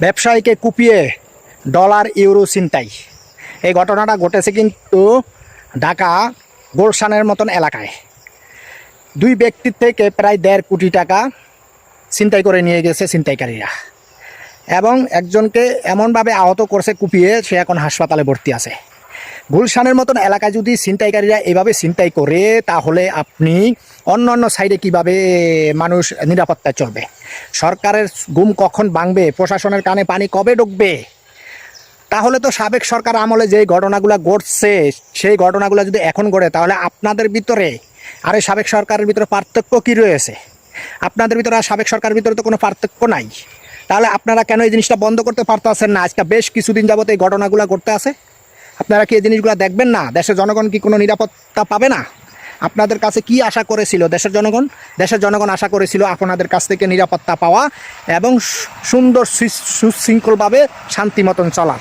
ব্যবসায়ীকে কুপিয়ে dollar euro ছিনতাই। এই ঘটনাটা ঘটেছে কিন্তু ঢাকা গোলশানের মতন এলাকায়। দুই ব্যক্তির থেকে প্রায় দেড় কোটি টাকা ছিনতাই করে নিয়ে গেছে ছিনতাইকারীরা। এবং একজনকে এমনভাবে আহত করছে, কুপিয়ে সে এখন হাসপাতালে ভর্তি আছে। গুলশানের মতন এলাকায় যদি ছিনতাইকারীরা এভাবে ছিনতাই করে, তাহলে আপনি অন্য অন্য সাইডে কীভাবে মানুষ নিরাপত্তায় চলবে? সরকারের গুম কখন ভাঙবে? প্রশাসনের কানে পানি কবে ঢুকবে? তাহলে তো সাবেক সরকার আমলে যে ঘটনাগুলো ঘটছে, সেই ঘটনাগুলো যদি এখন ঘটে, তাহলে আপনাদের ভিতরে, আর এই সাবেক সরকারের ভিতরে পার্থক্য কি রয়েছে? আপনাদের ভিতরে আর সাবেক সরকারের ভিতরে তো কোনো পার্থক্য নাই। তাহলে আপনারা কেন এই জিনিসটা বন্ধ করতে পারতেছেন না? আজকে বেশ কিছুদিন যাবত এই ঘটনাগুলো ঘটতে আছে। আপনারা কি এই জিনিসগুলো দেখবেন না? দেশের জনগণ কি কোনো নিরাপত্তা পাবে না? আপনাদের কাছে কি আশা করেছিল দেশের জনগণ? দেশের জনগণ আশা করেছিল আপনাদের কাছ থেকে নিরাপত্তা পাওয়া এবং সুন্দর সুশৃঙ্খলভাবে শান্তি মতন চলা